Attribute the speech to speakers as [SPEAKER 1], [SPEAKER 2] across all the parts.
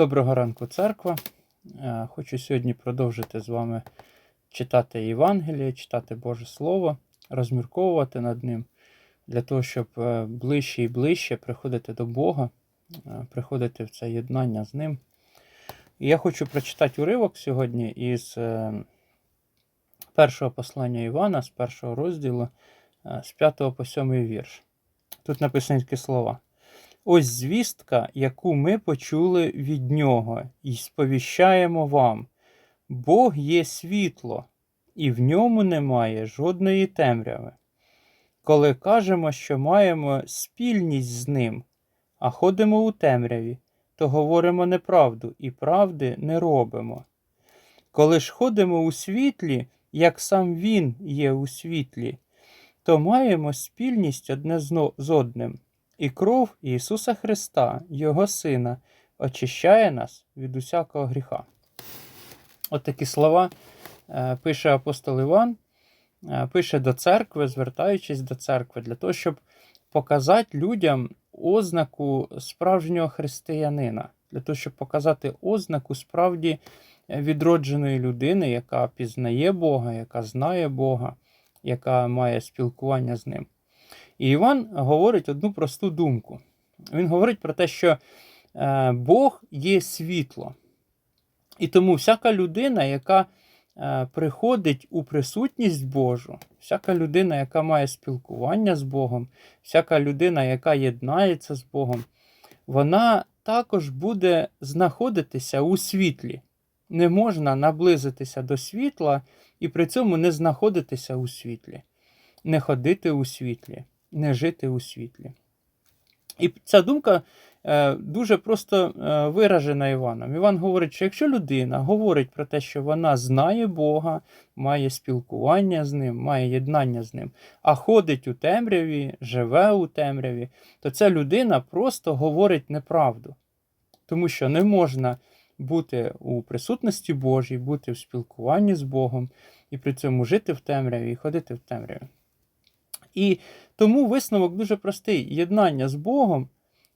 [SPEAKER 1] Доброго ранку, церква. Е, Хочу сьогодні продовжити з вами читати Євангеліє, читати Боже Слово, розмірковувати над ним, для того, щоб е, ближче і ближче приходити до Бога, е, приходити в це єднання з Ним. І я хочу прочитати уривок сьогодні із першого послання Івана, з першого розділу, з 5 по 7 вірш. Тут написані такі слова. Ось звістка, яку ми почули від нього, і сповіщаємо вам. Бог є світло, і в ньому немає жодної темряви. Коли кажемо, що маємо спільність з ним, а ходимо у темряві, то говоримо неправду і правди не робимо. Коли ж ходимо у світлі, як сам Він є у світлі, то маємо спільність одне з одним. І кров Ісуса Христа, Його Сина, очищає нас від усякого гріха. От такі слова е, пише апостол Іван, е, пише до церкви, звертаючись до церкви, для того, щоб показати людям ознаку справжнього християнина, для того, щоб показати ознаку справді відродженої людини, яка пізнає Бога, яка знає Бога, яка має спілкування з ним. І Іван говорить одну просту думку. Він говорить про те, що е, Бог є світло. І тому всяка людина, яка е, приходить у присутність Божу, всяка людина, яка має спілкування з Богом, всяка людина, яка єднається з Богом, вона також буде знаходитися у світлі. Не можна наблизитися до світла і при цьому не знаходитися у світлі, не ходити у світлі не жити у світлі. І ця думка е, дуже просто е, виражена Іваном. Іван говорить, що якщо людина говорить про те, що вона знає Бога, має спілкування з ним, має єднання з ним, а ходить у темряві, живе у темряві, то ця людина просто говорить неправду. Тому що не можна бути у присутності Божій, бути в спілкуванні з Богом і при цьому жити в темряві і ходити в темряві. І тому висновок дуже простий: єднання з Богом,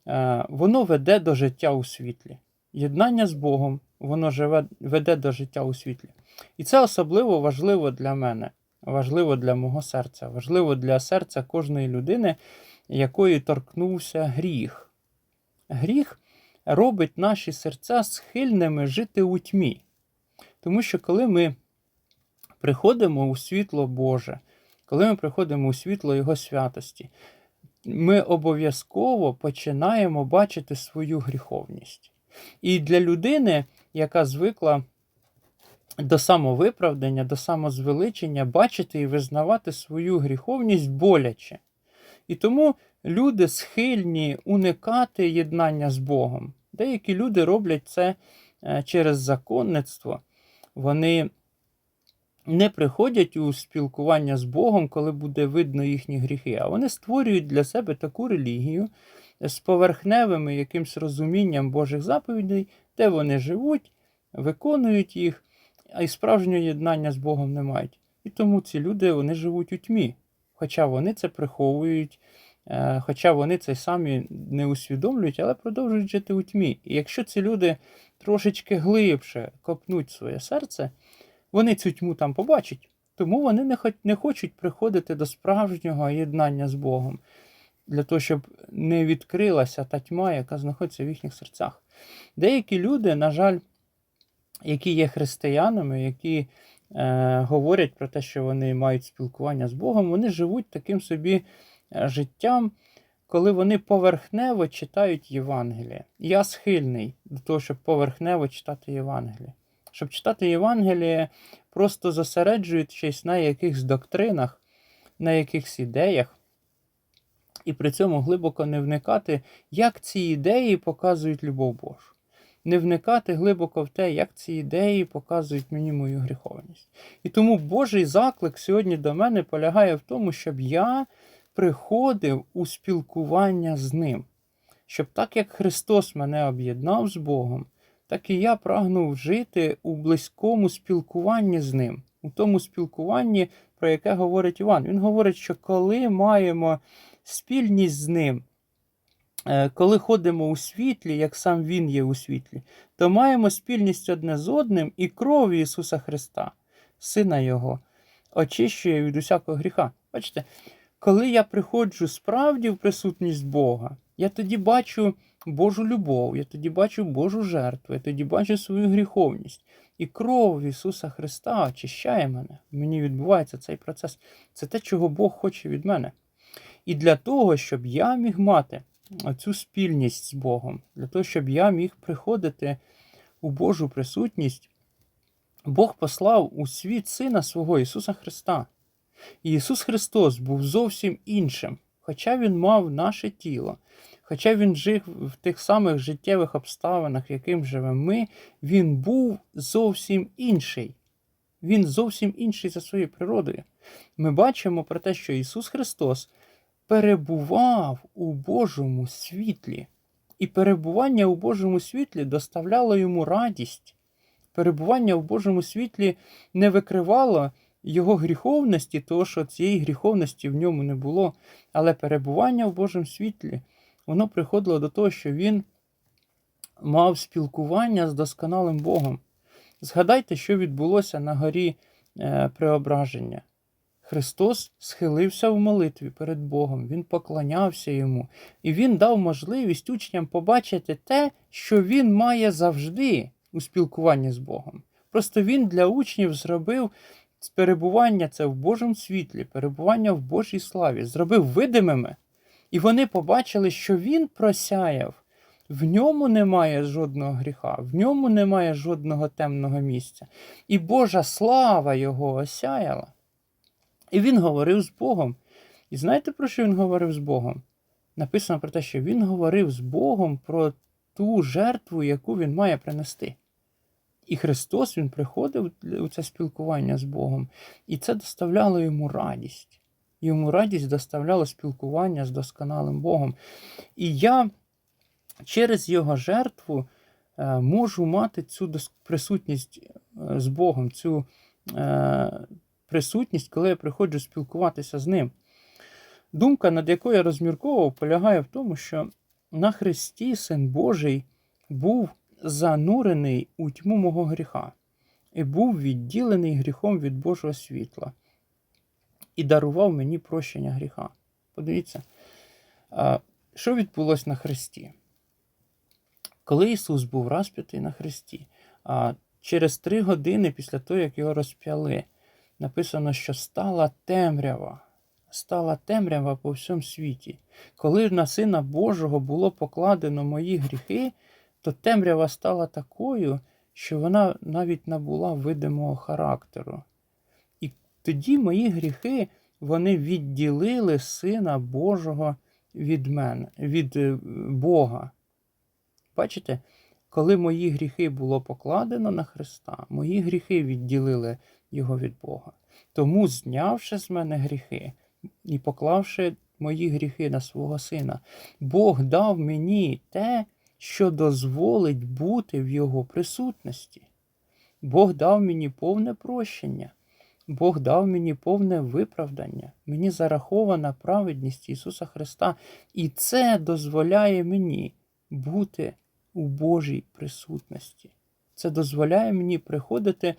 [SPEAKER 1] е, воно веде до життя у світлі. Єднання з Богом, воно живе, веде до життя у світлі. І це особливо важливо для мене, важливо для мого серця, важливо для серця кожної людини, якої торкнувся гріх. Гріх робить наші серця схильними жити у тьмі. Тому що коли ми приходимо у світло Боже, коли ми приходимо у світло Його святості, ми обов'язково починаємо бачити свою гріховність. І для людини, яка звикла до самовиправдання, до самозвеличення, бачити і визнавати свою гріховність боляче. І тому люди схильні уникати єднання з Богом. Деякі люди роблять це е, через законництво. Вони не приходять у спілкування з Богом, коли буде видно їхні гріхи, а вони створюють для себе таку релігію з поверхневим якимсь розумінням Божих заповідей, де вони живуть, виконують їх, а й справжнього єднання з Богом не мають. І тому ці люди вони живуть у тьмі, хоча вони це приховують. е, Хоча вони це самі не усвідомлюють, але продовжують жити у тьмі. І якщо ці люди трошечки глибше копнуть своє серце, вони цю тьму там побачать, тому вони не, хоч, не хочуть приходити до справжнього єднання з Богом, для того, щоб не відкрилася та тьма, яка знаходиться в їхніх серцях. Деякі люди, на жаль, які є християнами, які е, говорять про те, що вони мають спілкування з Богом, вони живуть таким собі е, життям, коли вони поверхнево читають Євангеліє. Я схильний до того, щоб поверхнево читати Євангеліє щоб читати Євангеліє, просто зосереджуючись на якихось доктринах, на якихось ідеях, і при цьому глибоко не вникати, як ці ідеї показують любов Божу. Не вникати глибоко в те, як ці ідеї показують мені мою гріховність. І тому Божий заклик сьогодні до мене полягає в тому, щоб я приходив у спілкування з Ним. Щоб так як Христос мене об'єднав з Богом, так і я прагнув жити у близькому спілкуванні з ним, у тому спілкуванні, про яке говорить Іван. Він говорить, що коли маємо спільність з ним, е, коли ходимо у світлі, як сам Він є у світлі, то маємо спільність одне з одним і кров Ісуса Христа, Сина Його, очищує від усякого гріха. Бачите, коли я приходжу справді в присутність Бога, я тоді бачу Божу любов, я тоді бачу Божу жертву, я тоді бачу свою гріховність. І кров Ісуса Христа очищає мене. Мені відбувається цей процес. Це те, чого Бог хоче від мене. І для того, щоб я міг мати цю спільність з Богом, для того, щоб я міг приходити у Божу присутність, Бог послав у світ Сина свого Ісуса Христа. І Ісус Христос був зовсім іншим, хоча Він мав наше тіло, хоча Він жив в тих самих життєвих обставинах, яким живемо ми, Він був зовсім інший. Він зовсім інший за своєю природою. Ми бачимо про те, що Ісус Христос перебував у Божому світлі, і перебування у Божому світлі доставляло йому радість. Перебування в Божому світлі не викривало його гріховності, того, що цієї гріховності в ньому не було. Але перебування в Божому світлі, воно приходило до того, що він мав спілкування з досконалим Богом. Згадайте, що відбулося на горі е, преображення. Христос схилився в молитві перед Богом, Він поклонявся йому, і Він дав можливість учням побачити те, що Він має завжди у спілкуванні з Богом. Просто Він для учнів зробив перебування це в Божому світлі, перебування в Божій славі, зробив видимими, і вони побачили, що Він просяяв. В ньому немає жодного гріха, в ньому немає жодного темного місця. І Божа слава його осяяла. І він говорив з Богом. І знаєте, про що він говорив з Богом? Написано про те, що він говорив з Богом про ту жертву, яку він має принести. І Христос Він приходив у це спілкування з Богом, і це доставляло йому радість. Йому радість доставляло спілкування з досконалим Богом. І я через його жертву е, можу мати цю присутність е, з Богом, цю е, присутність, коли я приходжу спілкуватися з ним. Думка, над якою я розмірковував, полягає в тому, що на Христі Син Божий був занурений у тьму мого гріха і був відділений гріхом від Божого світла і дарував мені прощення гріха. Подивіться, що відбулося на Христі? Коли Ісус був розп'ятий на Христі, через три години після того, як його розп'яли, написано, що стала темрява. Стала темрява по всьому світі. Коли на Сина Божого було покладено мої гріхи, то темрява стала такою, що вона навіть набула видимого характеру. І тоді мої гріхи вони відділили Сина Божого від мене, від е, Бога. Бачите, коли мої гріхи було покладено на Христа, мої гріхи відділили Його від Бога. Тому, знявши з мене гріхи і поклавши мої гріхи на свого Сина, Бог дав мені те, що дозволить бути в Його присутності. Бог дав мені повне прощення, Бог дав мені повне виправдання, мені зарахована праведність Ісуса Христа, і це дозволяє мені бути у Божій присутності. Це дозволяє мені приходити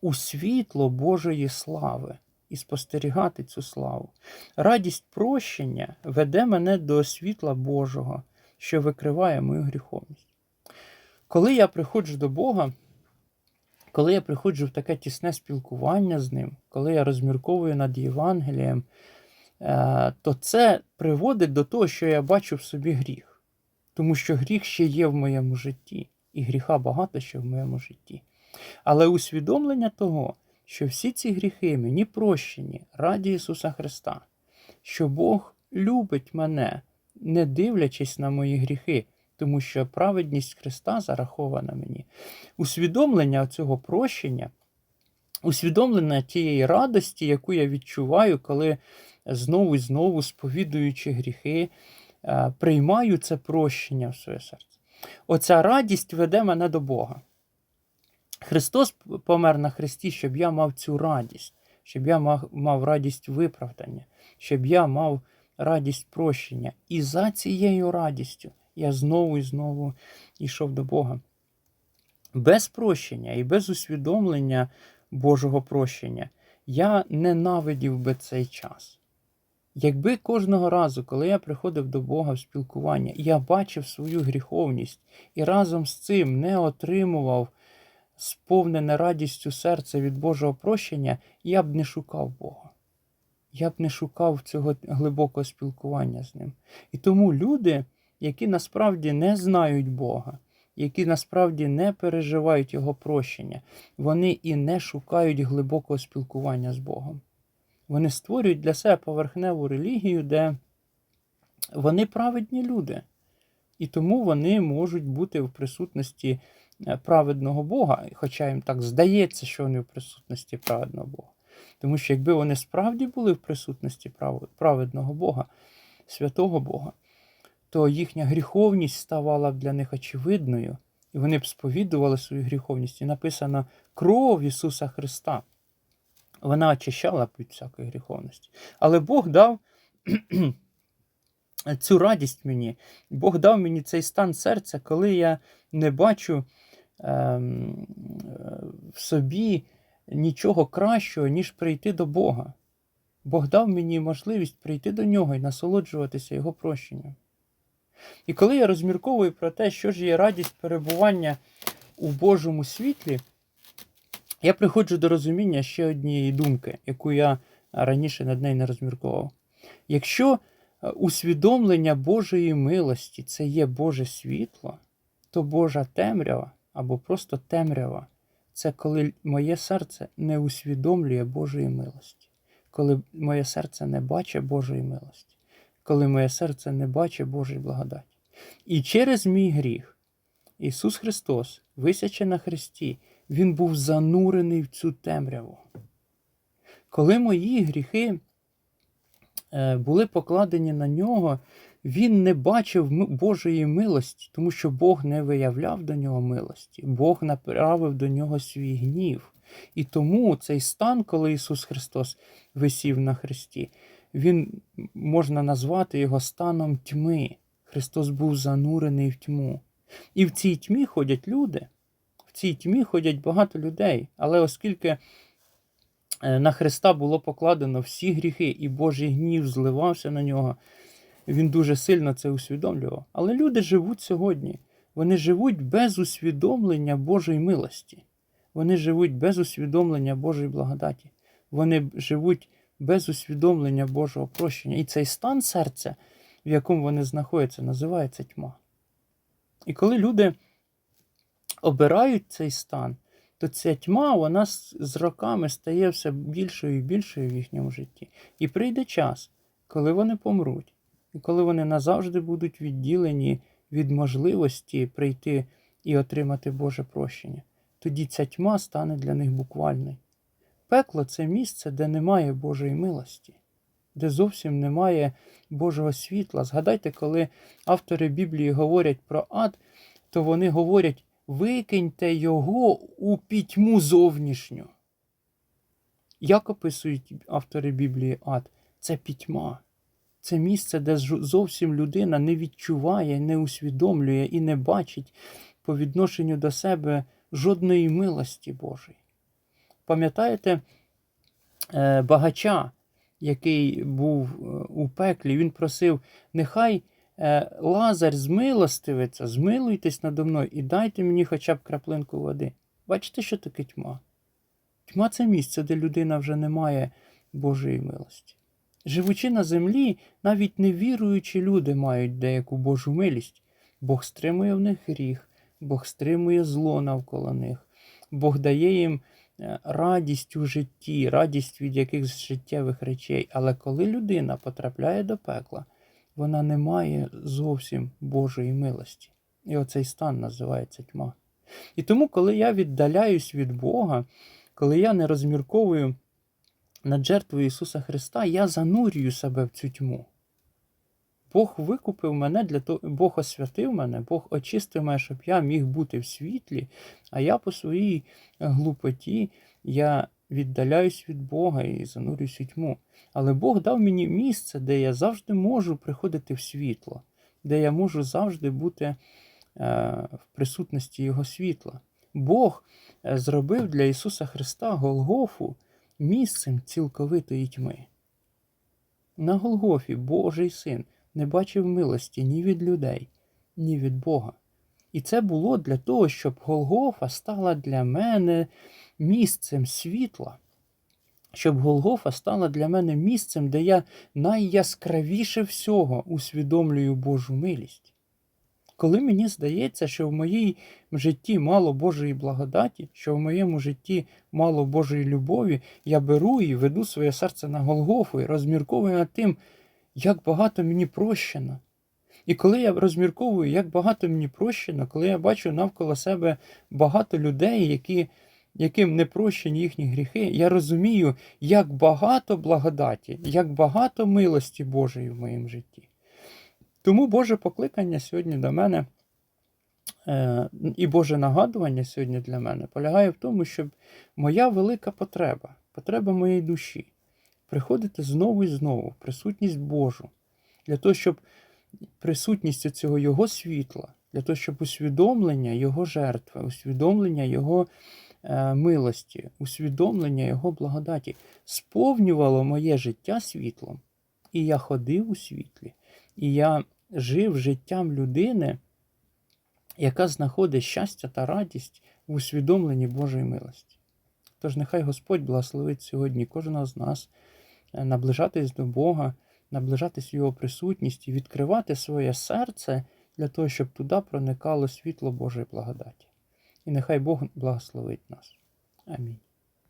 [SPEAKER 1] у світло Божої слави і спостерігати цю славу. Радість прощення веде мене до світла Божого, що викриває мою гріховність. Коли я приходжу до Бога, коли я приходжу в таке тісне спілкування з Ним, коли я розмірковую над Євангелієм, е, то це приводить до того, що я бачу в собі гріх. Тому що гріх ще є в моєму житті, і гріха багато ще в моєму житті. Але усвідомлення того, що всі ці гріхи мені прощені раді Ісуса Христа, що Бог любить мене, не дивлячись на мої гріхи, тому що праведність Христа зарахована мені. Усвідомлення цього прощення, усвідомлення тієї радості, яку я відчуваю, коли знову і знову, сповідуючи гріхи, е, приймаю це прощення в своє серце. Оця радість веде мене до Бога. Христос помер на Христі, щоб я мав цю радість, щоб я мав, радість виправдання, щоб я мав радість прощення. І за цією радістю я знову і знову йшов до Бога. Без прощення і без усвідомлення Божого прощення я ненавидів би цей час. Якби кожного разу, коли я приходив до Бога в спілкування, я бачив свою гріховність і разом з цим не отримував сповнене радістю серце від Божого прощення, я б не шукав Бога. Я б не шукав цього глибокого спілкування з ним. І тому люди, які насправді не знають Бога, які насправді не переживають Його прощення, вони і не шукають глибокого спілкування з Богом. Вони створюють для себе поверхневу релігію, де вони праведні люди. І тому вони можуть бути в присутності е, праведного Бога, хоча їм так здається, що вони в присутності праведного Бога. Тому що якби вони справді були в присутності праведного Бога, святого Бога, то їхня гріховність ставала б для них очевидною, і вони б сповідували свою гріховність. І написано кров Ісуса Христа. Вона очищала б від всякої гріховності. Але Бог дав цю радість мені. Бог дав мені цей стан серця, коли я не бачу ем, е, в собі нічого кращого, ніж прийти до Бога. Бог дав мені можливість прийти до нього і насолоджуватися Його прощенням. І коли я розмірковую про те, що ж є радість перебування у Божому світлі, я приходжу до розуміння ще однієї думки, яку я раніше над нею не розмірковував. Якщо е, усвідомлення Божої милості це є Боже світло, то Божа темрява або просто темрява це коли моє серце не усвідомлює Божої милості, коли моє серце не бачить Божої милості, коли моє серце не бачить Божої благодаті. І через мій гріх Ісус Христос, висячи на Христі, Він був занурений в цю темряву. Коли мої гріхи е, були покладені на нього, він не бачив Божої милості, тому що Бог не виявляв до нього милості, Бог направив до нього свій гнів. І тому цей стан, коли Ісус Христос висів на хресті, він можна назвати його станом тьми. Христос був занурений в тьму. І в цій тьмі ходять люди, в цій тьмі ходять багато людей. Але оскільки е, на Христа було покладено всі гріхи, і Божий гнів зливався на нього, він дуже сильно це усвідомлював. Але люди живуть сьогодні. Вони живуть без усвідомлення Божої милості. Вони живуть без усвідомлення Божої благодаті. Вони живуть без усвідомлення Божого прощення. І цей стан серця, в якому вони знаходяться, називається тьма. І коли люди обирають цей стан, то ця тьма вона з роками стає все більшою і більшою в їхньому житті. І прийде час, коли вони помруть, і коли вони назавжди будуть відділені від можливості прийти і отримати Боже прощення, тоді ця тьма стане для них буквальною. Пекло це місце, де немає Божої милості, де зовсім немає Божого світла. Згадайте, коли автори Біблії говорять про ад, то вони говорять: викиньте його у пітьму зовнішню. Як описують автори Біблії ад? Це пітьма. Це місце, де зовсім людина не відчуває, не усвідомлює і не бачить по відношенню до себе жодної милості Божої. Пам'ятаєте е, багача, який був е, у пеклі, він просив, нехай е, Лазар змилостивиться, змилуйтесь надо мною і дайте мені хоча б краплинку води. Бачите, що таке тьма? Тьма це місце, де людина вже не має Божої милості. Живучи на землі, навіть невіруючі люди мають деяку Божу милість. Бог стримує в них гріх, Бог стримує зло навколо них, Бог дає їм е, радість у житті, радість від якихось життєвих речей. Але коли людина потрапляє до пекла, вона не має зовсім Божої милості. І оцей стан називається тьма. І тому, коли я віддаляюсь від Бога, коли я не розмірковую над жертвою Ісуса Христа, я занурюю себе в цю тьму. Бог викупив мене для того, Бог освятив мене, Бог очистив мене, щоб я міг бути в світлі, а я по своїй глупоті я віддаляюсь від Бога і занурююсь у тьму. Але Бог дав мені місце, де я завжди можу приходити в світло, де я можу завжди бути е, в присутності Його світла. Бог е, зробив для Ісуса Христа Голгофу місцем цілковитої тьми. На Голгофі Божий син не бачив милості ні від людей, ні від Бога. І це було для того, щоб Голгофа стала для мене місцем світла, щоб Голгофа стала для мене місцем, де я найяскравіше всього усвідомлюю Божу милість. Коли мені здається, що в моїй житті мало Божої благодаті, що в моєму житті мало Божої любові, я беру і веду своє серце на Голгофу і розмірковую над тим, як багато мені прощено. І коли я розмірковую, як багато мені прощено, коли я бачу навколо себе багато людей, які, яким не прощені їхні гріхи, я розумію, як багато благодаті, як багато милості Божої в моєму житті. Тому Боже покликання сьогодні до мене е, і Боже нагадування сьогодні для мене полягає в тому, щоб моя велика потреба, потреба моєї душі, приходити знову і знову в присутність Божу, для того, щоб присутністю цього Його світла, для того, щоб усвідомлення Його жертви, усвідомлення Його е, милості, усвідомлення Його благодаті сповнювало моє життя світлом. І я ходив у світлі, і я жив життям людини, яка знаходить щастя та радість в усвідомленні Божої милості. Тож нехай Господь благословить сьогодні кожного з нас е, наближатись до Бога, наближатись в Його присутність і відкривати своє серце для того, щоб туди проникало світло Божої благодаті. І нехай Бог благословить нас. Амінь.